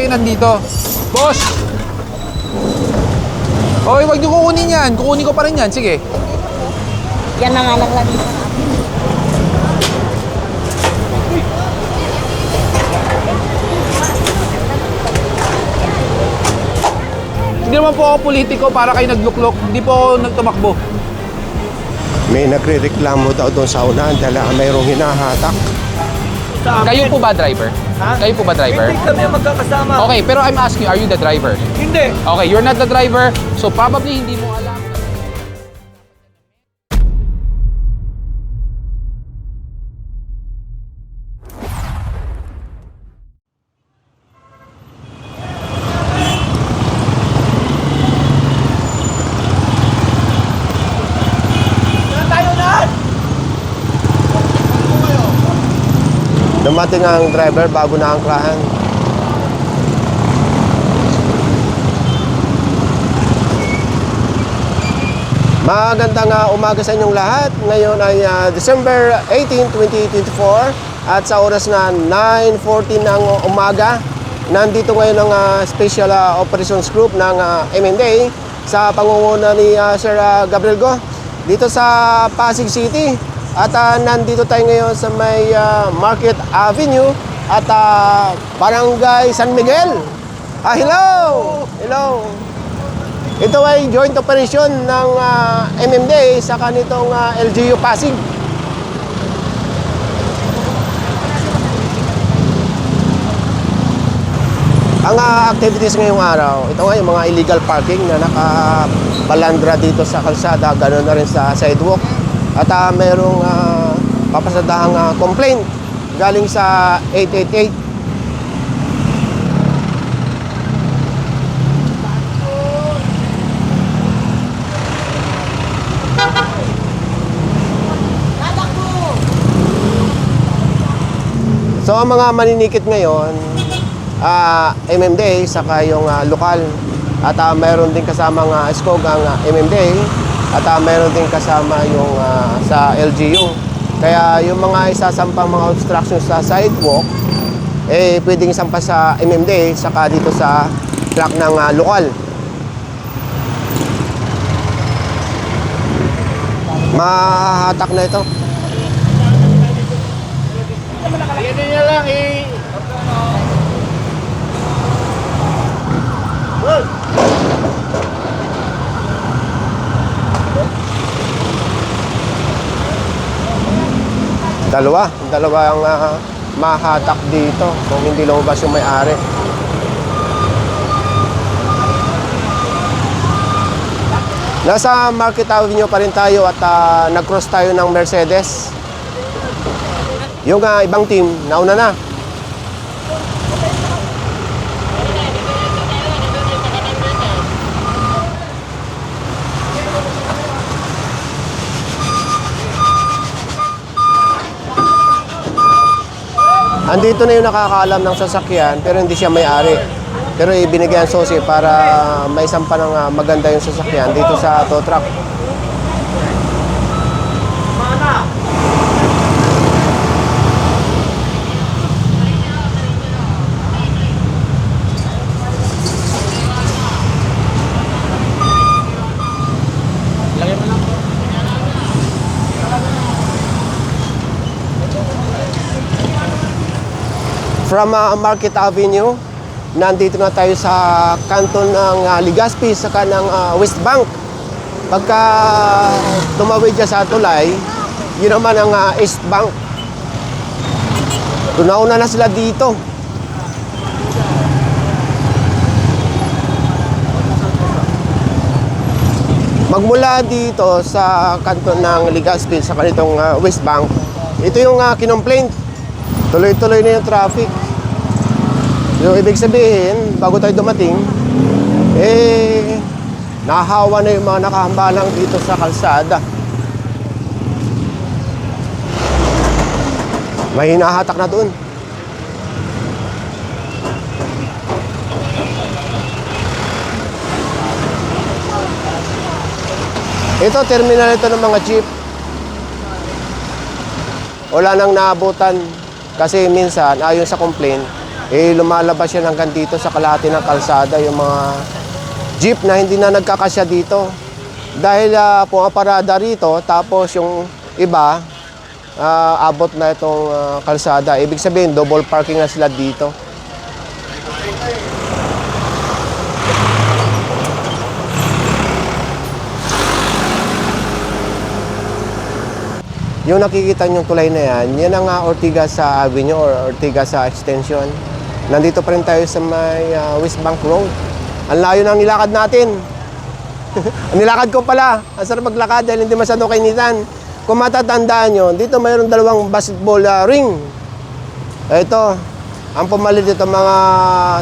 kayo nandito. Boss! Okay, wag niyo kukunin yan. Kukunin ko pa rin yan. Sige. Yan na nga lang lagi sa akin. Hindi naman po ako politiko para kayo nagluklok. Hindi po ako nagtumakbo. May nagre-reklamo daw doon sa unahan dahil ah, mayroong hinahatak. Kayo po ba driver? Kayo po ba driver? Hindi kami magkakasama. Okay, pero I'm asking, are you the driver? Hindi. Okay, you're not the driver, so probably hindi mo alam. Dumating ang driver bago na angklahan. Magandang ah, umaga sa inyong lahat. Ngayon ay ah, December 18, 2024 at sa oras na 9.14 ng umaga, nandito ngayon ang ah, Special ah, Operations Group ng ah, MNDA sa pangunguna ni ah, Sir ah, Gabriel Go dito sa Pasig City. At ah, nandito tayo ngayon sa may ah, Market Avenue at ah, Barangay San Miguel. Ah, hello! Hello! Ito ay joint operation ng ah, MMDA sa kanitong ah, LGU Pasig. Ang ah, activities ngayong araw, ito nga yung mga illegal parking na nakabalandra dito sa kalsada, ganoon na rin sa sidewalk. At ah, mayroong uh, papasadahang ah, complaint galing sa 888 So ang mga maninikit ngayon, ah MMDA saka yung ah, lokal. At ah, mayroon din kasama ng uh, SCOG ang ah, MMDA at ah, mayroon din kasama yung ah, sa LGU. Kaya yung mga isasampang mga obstructions sa sidewalk, eh pwedeng isampa sa MMDA saka dito sa track ng ah, lokal. Mahahatak na ito. Dalawa. Dalawa ang ah, mahatak dito kung hindi lumabas yung may-ari. Nasa Market Avenue pa rin tayo at ah, nag-cross tayo ng Mercedes. Yung ah, ibang team, nauna na. Andito na yung nakakaalam ng sasakyan pero hindi siya may-ari. Pero ibinigyan susi para may sampa ng ah, maganda yung sasakyan dito sa tow truck. From ah, Market Avenue, nandito na tayo sa kanto ng ah, Legazpi sa kanang ah, West Bank. Pagka tumawid siya sa tulay, yun naman ang ah, East Bank. Tunauna na sila dito. Magmula dito sa kanto ng Legazpi sa kanitong ah, West Bank, ito yung uh, kinomplaint Tuloy-tuloy na yung traffic. Yung ibig sabihin, bago tayo dumating, eh, nahawa na yung mga nakahambalang dito sa kalsada. May hinahatak na doon. Ito, terminal ito ng mga jeep. Wala nang naabutan kasi minsan, ayon sa complaint, eh lumalabas yan hanggang dito sa kalahati ng kalsada yung mga jeep na hindi na nagkakasya dito. Dahil uh, pumaparada rito, tapos yung iba, ah, abot na itong ah, kalsada. Ibig sabihin, double parking na sila dito. Yung nakikita niyong tulay na yan, yan ang uh, Ortigas sa Avenue or Ortigas sa Extension. Nandito pa rin tayo sa may ah, West Bank Road. Ang layo ng nilakad natin. Nilakad ko pala. Ang sarap maglakad dahil hindi masyado kainitan. Kung matatandaan nyo, dito mayroon dalawang basketball ah, ring. Ito, ang pumalit dito mga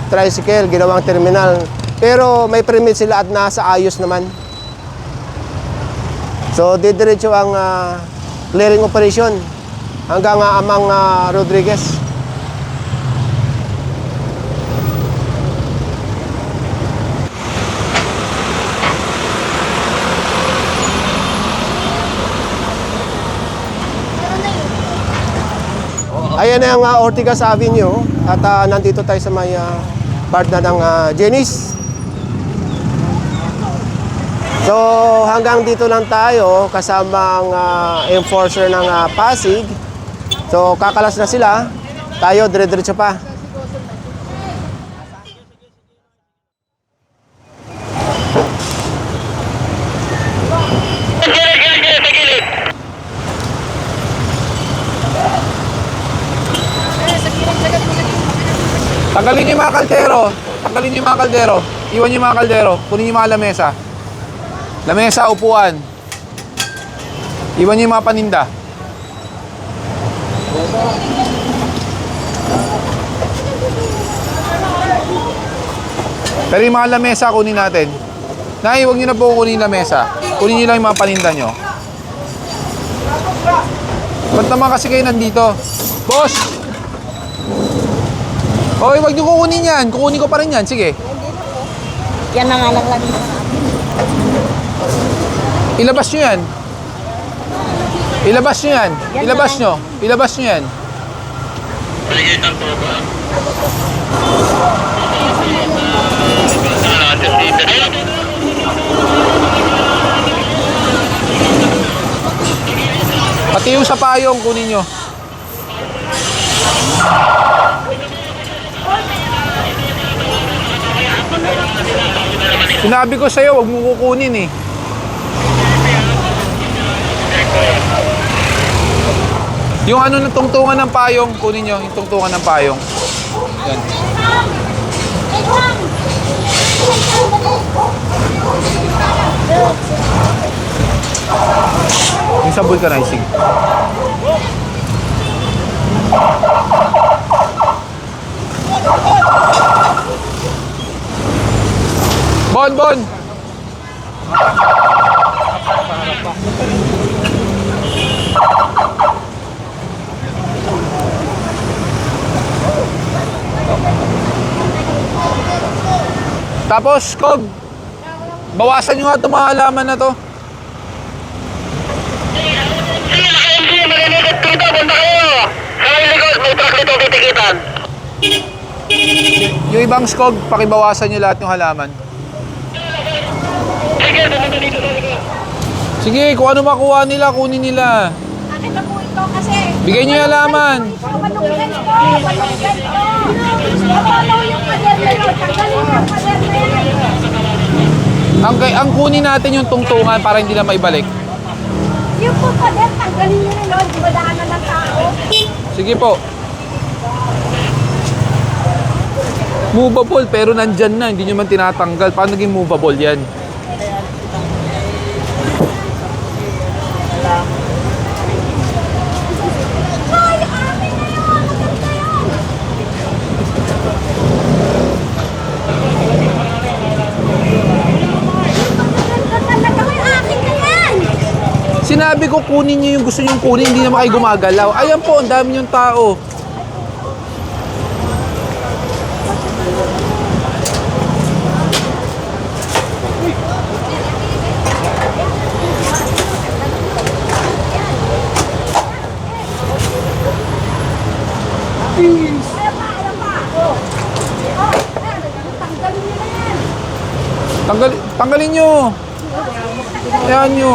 tricycle, ginawang terminal. Pero may permit sila at nasa ayos naman. So, didiretso ang ah, clearing operation hanggang ah, Amang ah, Rodriguez. Ayan ang ah, Ortigas Avenue at ah, nandito tayo sa may uh, part na ng ah, Jenny's. So hanggang dito lang tayo kasama ang ah, enforcer ng ah, Pasig. So kakalas na sila. Tayo dire-diretso pa. Tanggalin niyo yung mga kaldero. Tanggalin niyo mga kaldero. Iwan yung mga kaldero. Kunin yung mga lamesa. Lamesa, upuan. Iwan niyo yung mga paninda. Pero yung mga lamesa, kunin natin. Nay, huwag niyo na po kunin yung lamesa. Kunin niyo lang yung mga paninda niyo. Ba't naman kasi kayo nandito? Boss! Hoy, wag niyo kukunin yan. Kukunin ko pa rin yan. Sige. Yan na nga lang amin. Ilabas nyo yan. Ilabas nyo yan. Yan Ilabas na nyo. Ilabas nyo yan. Pati yung sa payong, kunin nyo. Sinabi ko sa'yo, wag mo kukunin eh. Yung ano ng tungtungan ng payong, kunin nyo yung tungtungan ng payong. Yan. Yung sa vulcanizing. Bon, Bon! Tapos, Kog, bawasan nyo nga itong mga halaman na to. Yung ibang skog, pakibawasan nyo lahat yung halaman. Sige, pumunta dito sa likod. Sige, kung ano makuha nila, kunin nila. Akin na po ito kasi Bigay nyo yung halaman. walong ganito, walong ganito. Paano yung pader na yun? Tanggalin yung pader na yan. Ang, ang kunin natin yung tungtungan para hindi na maibalik. Yung po pader, tanggalin nyo rin. Di ba daanan ng tao? Sige po. Movable, pero nandyan na. Hindi nyo man tinatanggal. Paano naging movable yan? sinabi ko kunin niyo yung gusto niyo kunin, hindi naman kayo gumagalaw. Ayan po, ang dami yung tao. Peace. Tanggal, tanggalin nyo. Ayan nyo.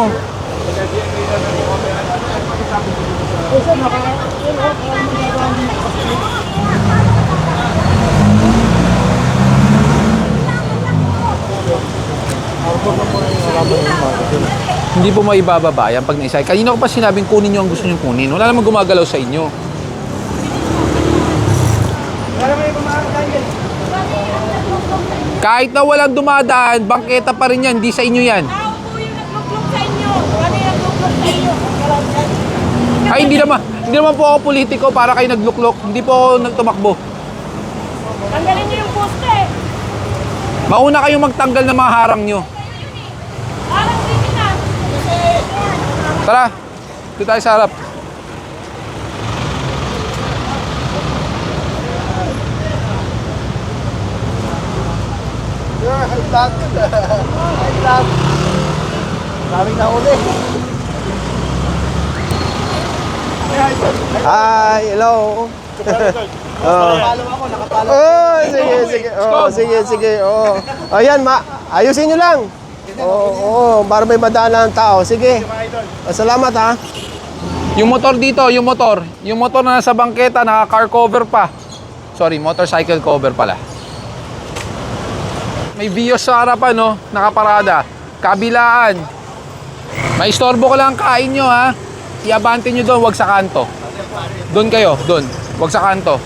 Hindi po maibababa yan pag naisay. Kanina ko pa sinabing kunin nyo ang gusto nyo kunin. Wala namang gumagalaw sa inyo. Kahit na walang dumadaan, bangketa pa rin yan. Hindi sa inyo yan. Tao po yung nagluklok sa inyo. Ano yung nagluklok sa inyo? Ay, hindi naman. Hindi naman po ako politiko para kayo nagluklok. Hindi po ako nagtumakbo. Tanggalin niyo yung poste. Mauna kayong magtanggal ng mga harang nyo. Alam dito na. Tara, dito tayo sa harap. Daming nahuli. Hi, hello. Oh. Oh, sige, sige. Oh, sige, sige. Oh. Ayan, ma. Ayusin niyo lang. Oo, oh, para may madaan ng tao. Sige. Oh, salamat ha. Yung motor dito, yung motor. Yung motor na nasa bangketa, naka car cover pa. Sorry, motorcycle cover pala. May Vios sa harapan, no? Nakaparada. Kabilaan. May istorbo ko lang ang kain nyo, ha? Iabante nyo doon, wag sa kanto. Doon kayo, doon. Wag sa kanto.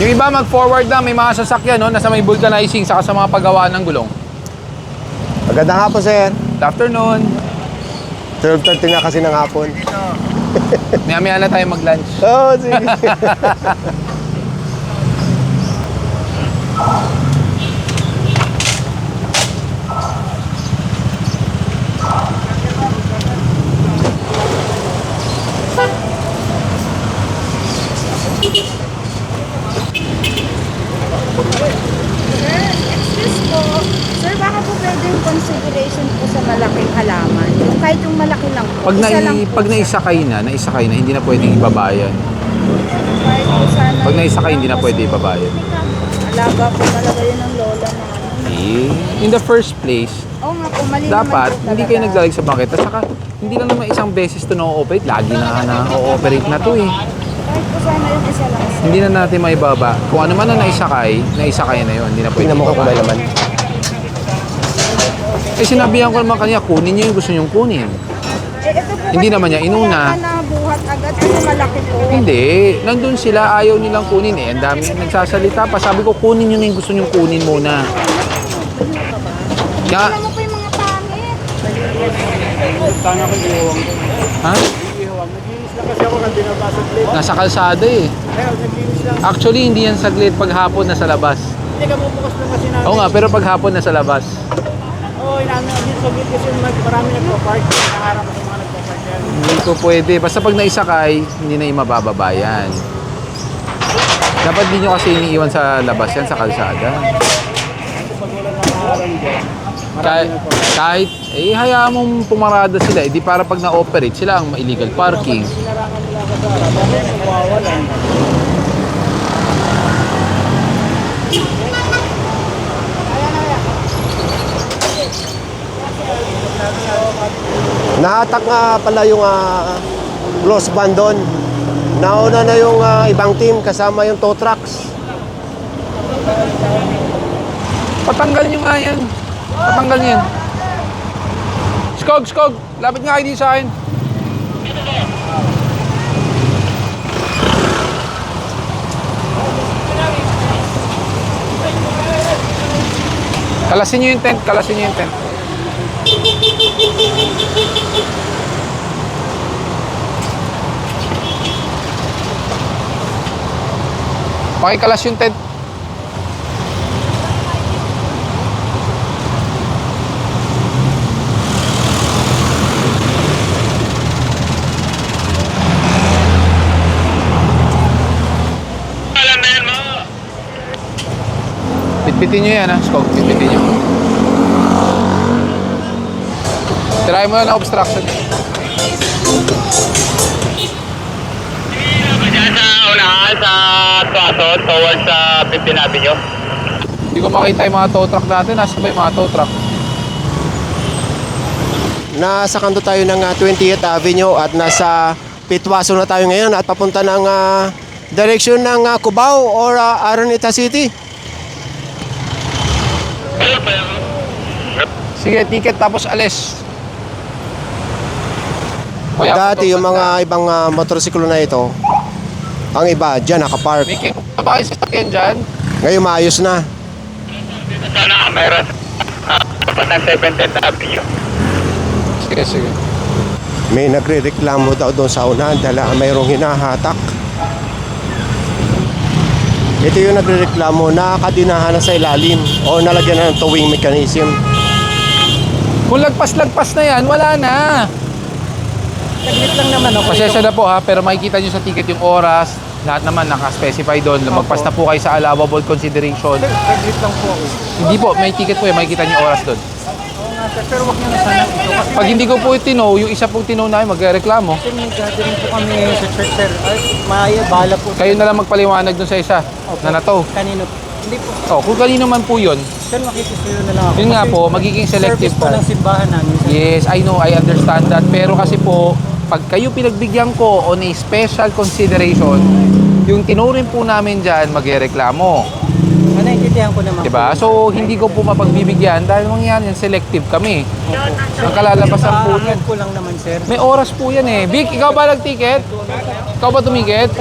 Yung iba mag-forward na, may mga sasakyan, no? Nasa may vulcanizing, saka sa mga paggawaan ng gulong. Magandang hapon, sir. Good afternoon. 12.30 na kasi ng hapon. Maya-maya na tayo mag-lunch. Oo, oh, sige. Excuse po. Sir, baka po pwede yung consideration po sa malaking halaman. Yung kahit yung malaki lang po. Pag, Isa nai, lang po pag siya. naisakay na, naisakay na, hindi na pwedeng ibabayan. Kahit po sana Pag naisakay, hindi na kasi pwede ibabayan. Alaga po talaga yun ng lola namin. Eh, in the first place, Oo nga po, mali dapat naman po hindi talaga. kayo naglalag sa bangketa. Saka, hindi lang naman isang beses to na-ooperate. Lagi na na-ooperate na to eh. Kahit po sana yung isa lang. Hindi na natin maibaba. Kung ano man na naisakay, naisakay na yun. Hindi na pwede Tingnan mo kung may laman. Eh, sinabihan ko naman kanina, kunin nyo yung gusto nyong kunin. Eh, ito po Hindi kasi naman niya inuna. yata nabuhat agad kasi malaki po. Hindi. Nandun sila, ayaw nilang kunin eh. Ang dami nagsasalita pa. Sabi ko, kunin nyo na yung gusto nyong kunin muna. Kaya, Alam mo po yung mga pangit. ha? Nasa kalsada eh. Actually, hindi yan saglit pag hapon nasa labas. Hindi ka bubukas lang kasi namin. Oo nga, pero pag hapon nasa labas. Oo, oh, inaano din sa gate kasi marami nagpa-park. Nakaharap ako mga nagpa-park yan. Hindi ko pwede. Basta pag naisakay, hindi na yung mabababa yan. Dapat din nyo kasi iniiwan sa labas yan, sa kalsada. Kahit, kahit eh, hayaan mong pumarada sila. Eh, di para pag na-operate, sila ang illegal parking. Nahatak nga pala yung uh, close band doon. Nauna na yung ah, ibang team kasama yung tow trucks. Patanggal nyo nga yan. Patanggal nyo yan. Skog, skog. Lapit nga kayo sa akin. Kalasin nyo yung tent. Kalasin nyo yung tent. Pakikalas yung tent. Bitbitin nyo yan ha, Skog. Tirahin mo na na obstruction. Sa towards sa 15 Avenue. Hindi ko makita yung mga tow truck natin. Nasa ba yung mga tow truck? Nasa kanto tayo ng ah, 20th Avenue at nasa Pitwaso na tayo ngayon at papunta ng ah, direksyon ng ah, Cubao or ah, Araneta City. Sige, ticket tapos alis. Kuya, Dati yung mga ibang ah, motorsiklo na ito, ang iba dyan nakapark. May kick na ba kayo sa sakyan dyan? Ngayon maayos na. Sana meron. Tapat ng 17th Avenue. Sige, sige. May nagre-reklamo daw doon sa unahan dahil ah, mayroong hinahatak. Ito yung nagre-reklamo na kadinahan na sa ilalim o nalagyan na ng towing mechanism. Kung lagpas-lagpas na yan, wala na. Saglit lang naman ako. Pasensya na po ha, pero makikita nyo sa ticket yung oras. Lahat naman naka-specify doon. Lumagpas na po kayo sa allowable consideration. Saglit lang po ako. Hindi po, may ticket po eh. Makikita nyo yung oras doon. Oo nga sir, pero wag niyo na sana ito. Kasi Pag hindi ko po itinow, yung isa pong tinow namin magre-reklamo. kasi may gathering po kami sa church sir. Ay, maya, bahala po. Kayo na lang magpaliwanag doon sa isa na natow. Kanino? Hindi po. Oh, kung kanino man po yun, Sir, makikisuyo na lang ako. Yun nga Kasi po, magiging selective Service po po. ng simbahan namin. sir. Yes, I know, I understand that. Pero kasi po, pag kayo pinagbigyan ko on a special consideration, yung tinurin po namin dyan, magreklamo. Ah, naiintindihan ko naman. Diba? So, hindi ko po mapagbibigyan dahil mangyari yan, selective kami. Ang kalalabasan po Ah, yan. ko lang naman sir. May oras po yan eh. Vic, ikaw ba nag-ticket? Ikaw ba tumikit?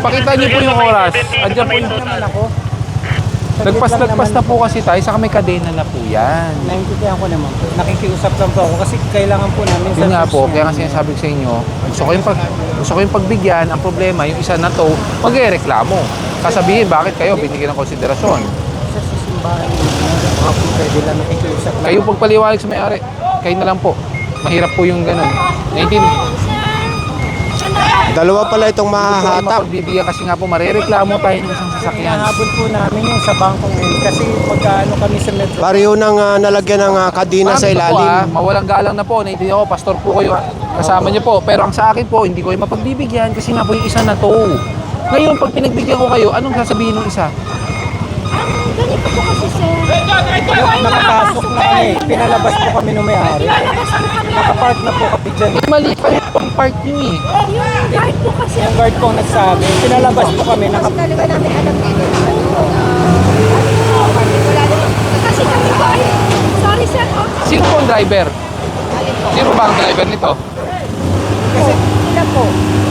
Pakita niyo po yung oras. Andiyan po yung... naman ako. Saglit lang Lagpas-lagpas na po kasi tayo, saka may kadena na po yan. Naintindihan ko naman po. Nakikiusap lang po ako kasi kailangan po namin Yun nga po, kaya nga sinasabi ko sa inyo, gusto ko yung, pag, gusto ko yung pagbigyan, ang problema, yung isa na to, magre-reklamo. Sasabihin, bakit kayo binigyan ng konsiderasyon? Sa simbahan, baka po pwede lang nakikiusap lang. Kayo pagpaliwanag sa may-ari, kayo na lang po. Mahirap po yung ganun. Naiintindihan. Dalawa pala itong mahahatak. mapagbibigyan kasi nga po, marereklamo tayo ng isang sasakyan. Hinahabol po namin yung sa bangkong yun kasi pagkaano kami sa metro. Pareho nang ah, nalagyan ng ah, kadina sa Ma'am, ito po, ah, ilalim. mawalang galang na po. Naiintindihan ko, pastor po kayo. Kasama niyo po. Pero ang sa akin po, hindi ko kayo mapagbibigyan kasi nga po yung isa na to. Ngayon, pag pinagbigyan ko kayo, anong sasabihin ng isa? Ganito po kasi sir. Nakapasok na kami, pinalabas po kami nung may-ari. Nakapark na po kami dyan. Mali pa yung park niyo eh. Yung guard po kasi. Yung guard po ang nagsabi, pinalabas po kami, naka, Talaga namin alam dito na ano, ah, wala naman. Kasi kami po ay, sorry sir, oh. Sino po ang driver? Sino ba ang driver nito? Kasi sila po.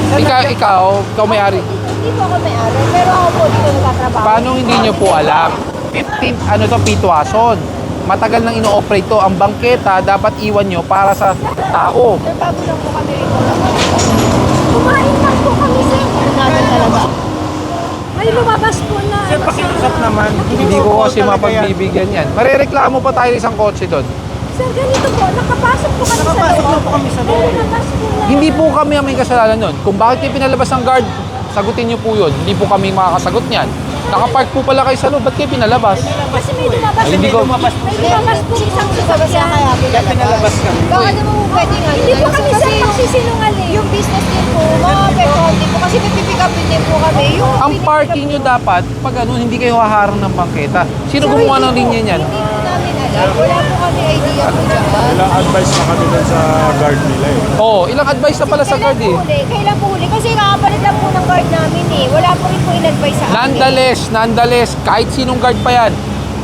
Ikaw, ikaw, ikaw may-ari. Hindi po ako may-ari, pero ako po dito nagtatrabaho. Paano hindi nyo po alam? 15, ano to, Pitwason. Matagal nang ino-operate to. Ang bangketa, dapat iwan nyo para sa tao. Sir, bago lang po kami rito. Kumain lang po kami sir. Namin talaga. May lumabas po na. Sir, pakiusap naman. Hindi ko kasi mapagbibigyan yan. Marereklamo pa tayo isang kotse doon. Sir, ganito po, nakapasok po kami sa Nakapasok loob. na po kami sa loob. lumabas po na. Hindi po kami ang may kasalanan nun. Kung bakit kayo pinalabas ng guard, sagutin nyo po yun. Hindi po kami makakasagot niyan. Nakapark po pala kayo sa loob. Ba't kayo pinalabas? Kasi may lumabas. Ay, hindi ko- lumabas po. May lumabas po isang sasakyan. kaya pinalabas kami. Baka naman po pwede nga. Hindi po kami sir magsisinungaling. Yung business din po, mga petrol din po. Kasi may pipick up din po kami. Yung Ang parking nyo dapat, pag ano, hindi kayo haharang ng bangketa. Sino gumawa ng linya niyan? Hindi alam. Wala po kami idea po dyan. Ilang advice na kami dun sa guard nila eh. Oo, oh, ilang advice na pala sa guard eh. huli? Kailan po huli? Kasi kakapalit lang po ng guard namin eh. Wala po rin po in-advise sa amin. Nonetheless, nonetheless, kahit sinong guard pa yan,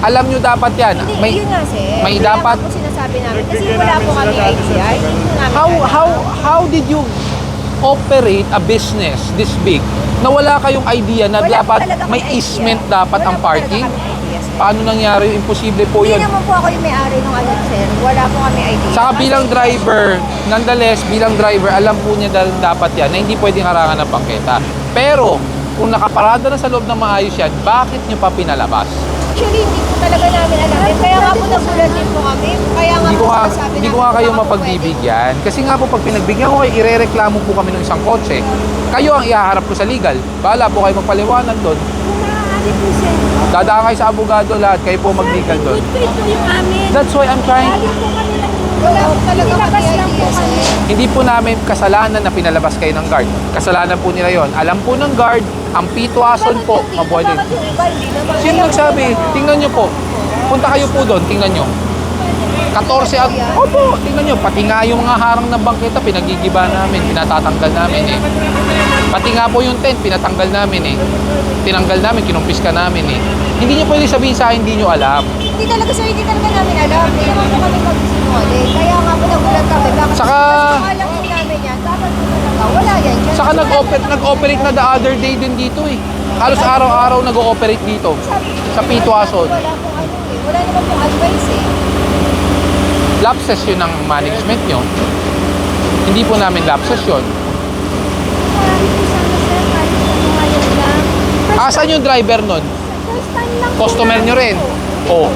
alam nyo dapat yan. Hindi, May, yun nga sir. may Kaya dapat- po sinasabi namin. Kasi wala namin po sila kami dati sa idea. Hindi po namin how, alam. how, how did you operate a business this big na wala kayong idea na Wala po dapat talaga kami may idea. easement dapat Wala ang po talaga parking? kami idea. Paano nangyari imposible po Hindi yun? naman po ako yung may-ari ng ano, sir. Wala po kami idea. Saka Kasi- bilang driver, nonetheless, bilang driver, alam po niya dahil dapat yan na hindi pwedeng harangan ng bangketa. Pero, kung nakaparada na sa loob ng maayos yan, bakit nyo pa pinalabas? Actually, hindi po talaga namin alam. Eh, Kaya nga po nagulat din po kami. Kaya nga Hindi ko po nga, sinasabi hindi ko nga kayo mapagbibigyan. Kasi nga po, pag pinagbigyan ko kayo, irereklamo po kami ng isang kotse. Kayo ang ihaharap ko sa legal. Bahala po kayo magpaliwanag doon. Po. Dadaan kayo sa abogado lahat, kayo po mag-legal doon. Good faith po yung amin. That's why I'm trying Galing po kami ng Wala po talaga Ilabas lang po kami. Hindi po namin kasalanan na pinalabas kayo ng guard. Kasalanan po nila yon. Alam po ng guard, ang pitwason po, mabuhay din. Sino nagsabi? Tingnan nyo po. Punta kayo po doon, tingnan nyo. 14 at... Opo, tingnan nyo. Pati nga yung mga harang ng bangketa, pinagigiba namin, pinatatanggal namin eh. Pati nga po yung tent, pinatanggal namin eh. Tinanggal namin, kinumpiska namin eh. Hindi nyo pwede sabihin sa akin, hindi nyo alam. Hindi talaga sir, hindi talaga namin alam. Hindi naman po kami magsisinungaling. Kaya nga po nagulat kami. Bakit Saka- alam po namin yan. Dapat po talaga. Wala yan. Yan Saka nag-operate, namin- nag-operate na the other day din dito eh. Halos araw-araw nag-ooperate dito. Sa Pitwason. Wala pong ano eh. Wala naman pong advice eh. Lapses yun ang management nyo. Hindi po namin lapses yun. First Asan yung driver nun? First time lang Customer nyo rin? Oo.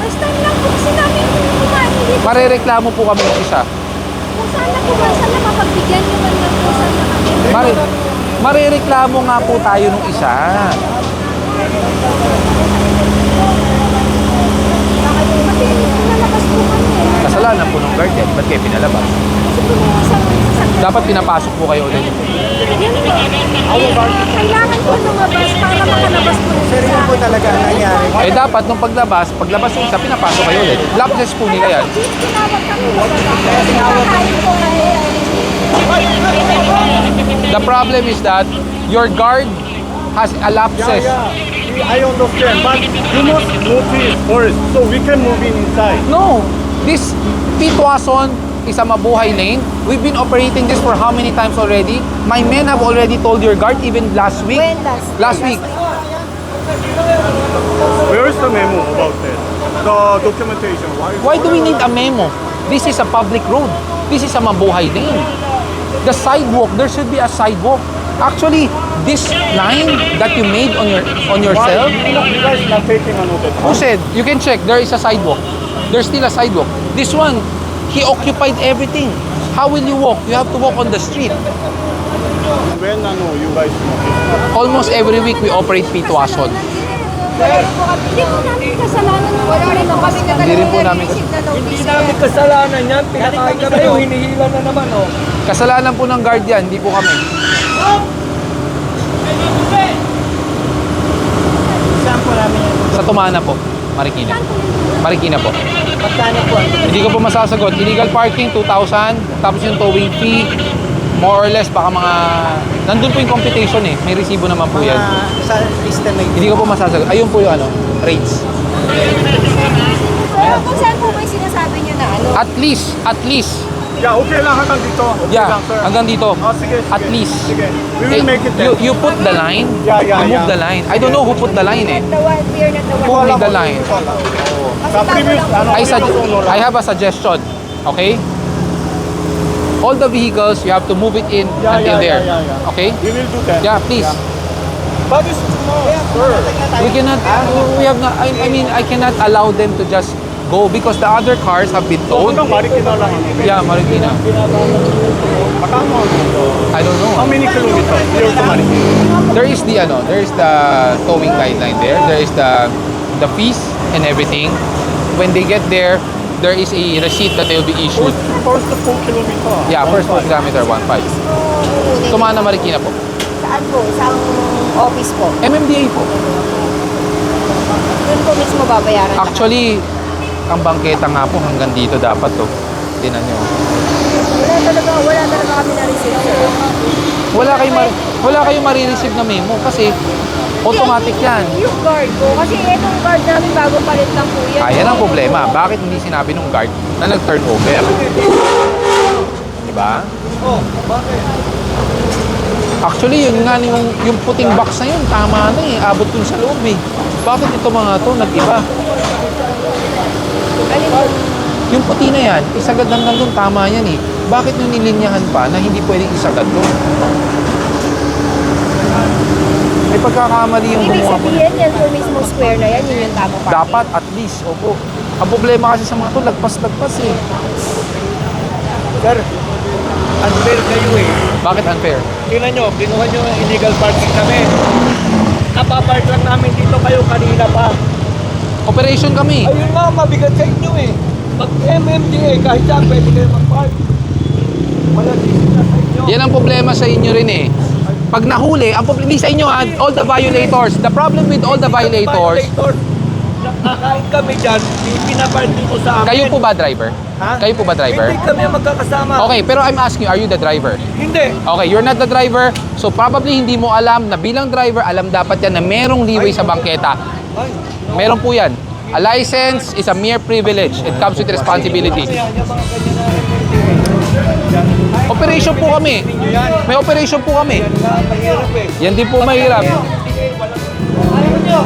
First time lang po kasi namin kumain dito. Marereklamo po kami ng isa. Kung sana po ba, sana mapagbigyan nyo man lang po sana kami. Mare, marereklamo nga po tayo nung isa. Kasi pinalabas po kami. Kasalanan po ng guard yan. Ba't kayo pinalabas? Dapat pinapasok po kayo ulit. Kailangan po lumabas para makalabas po ng Sir, yun po talaga ang nangyari. Eh dapat nung paglabas, paglabas yung isa, pinapasok kayo ulit. Lapses po nila yan. The problem is that your guard has a lapses. yeah. I understand, but you must notice first, so we can move in inside. No, this Pitwason is a mabuhay lane. We've been operating this for how many times already? My men have already told your guard even last week. When last? Last week. Where is the memo about that? The documentation. Why? Why do we need a memo? This is a public road. This is a mabuhay lane. The sidewalk, there should be a sidewalk. Actually, this line that you made on your on Why? yourself, You, know, you guys not taking a note. who said you can check there is a sidewalk. There's still a sidewalk. This one, he occupied everything. How will you walk? You have to walk on the street. When I know you guys notice. Almost every week we operate Pitwason. Hindi po namin kasalanan. Wala rin kami na Hindi rin po namin Hindi namin kasalanan yan. Pinakain kami. Kayo, hinihila na naman, oh. Kasalanan po ng guard yan, hindi po kami. Saan po namin yan? Sa Tumana po, Marikina. Marikina po. Magkano po? Hindi ko po masasagot. Illegal parking, 2,000. Tapos yung towing fee, more or less, baka mga... Nandun po yung computation eh. May resibo naman po yan. Mga sa na Hindi ko po masasagot. Ayun po yung ano, rates. Pero kung saan po ba yung sinasabi nyo na ano? At least, at least, Yeah, okay lang hanggang dito. Okay yeah, lang, sir. hanggang dito. Oh, sige, sige. At least. Sige. We will Eh, make it you, then. you put the line, Yeah, yeah, you move yeah. the line. I don't know who put the line eh. The one, we are not the Who one. made the line? Kasi Sa previous, ano, I, I have a suggestion, okay? All the vehicles, you have to move it in Yeah, until yeah, there. yeah, yeah, yeah. Okay? We will do that. Yeah, please. But it's no, sir. We cannot, we have not, I, I mean, I cannot allow them to just go because the other cars have been So, towed. hanggang Marikina lang. Yeah, Marikina. I don't How know. many kilometers? Here to Marikina. There is the, ano, there is the towing guideline there. There is the, the fees and everything. When they get there, there is a receipt that they will be issued. First, first the 4 kilometer. Yeah, first 4 kilometer, 1.5. Kukunin. Tumana Marikina po. Saan po? Saan office po? MMDA po. Doon po mismo babayaran. Actually, ang bangketa nga po hanggang dito dapat to. Tinan nyo. Wala talaga, wala talaga kami na-receive sir. Wala kayong, mar- wala kayong marireceive na memo kasi automatic yan. Yung guard ko, kasi itong guard namin bago palit lang po yan. Ayan ang problema. Bakit hindi sinabi nung guard na nag-turn over? Diba? Oh, bakit? Actually, yun nga yung, yung puting box na yun, tama na eh. Abot dun sa loob eh. Bakit ito mga to nag-iba? Alin po? Yung puti na yan, isagad hanggang dun, tama yan eh. Bakit nyo nilinyahan pa na hindi pwedeng isagad doon? May pagkakamali yung Ibig gumawa mo. sabihin, yan po mismo square na yan, yun yung tama pa. Dapat at least, opo. Ang problema kasi sa mga to, lagpas-lagpas eh. Sir, unfair kayo eh. Bakit unfair? Tingnan nyo, kinuha nyo yung illegal parking namin. Napapark lang namin dito kayo kanina pa. Operation kami. Ayun nga, mabigat sa inyo eh. Pag MMDA, kahit saan pwede kayo mag-park. Wala na sa inyo. Yan ang problema sa inyo rin eh. Pag nahuli, ang problema sa inyo ha, all the violators. The problem with all the violators, Violator. Nakakain kami dyan, pinaparking ko sa amin. kayo po ba driver? Ha? Kayo po ba driver? Hindi kami ang magkakasama. Okay, pero I'm asking are you the driver? Hindi. Okay, you're not the driver, so probably hindi mo alam na bilang driver, alam dapat yan na merong leeway sa bangketa. Meron po yan. A license is a mere privilege. It comes with responsibility. Operation po kami. May operation po kami. Yan din po mahirap. Ayaw nyo,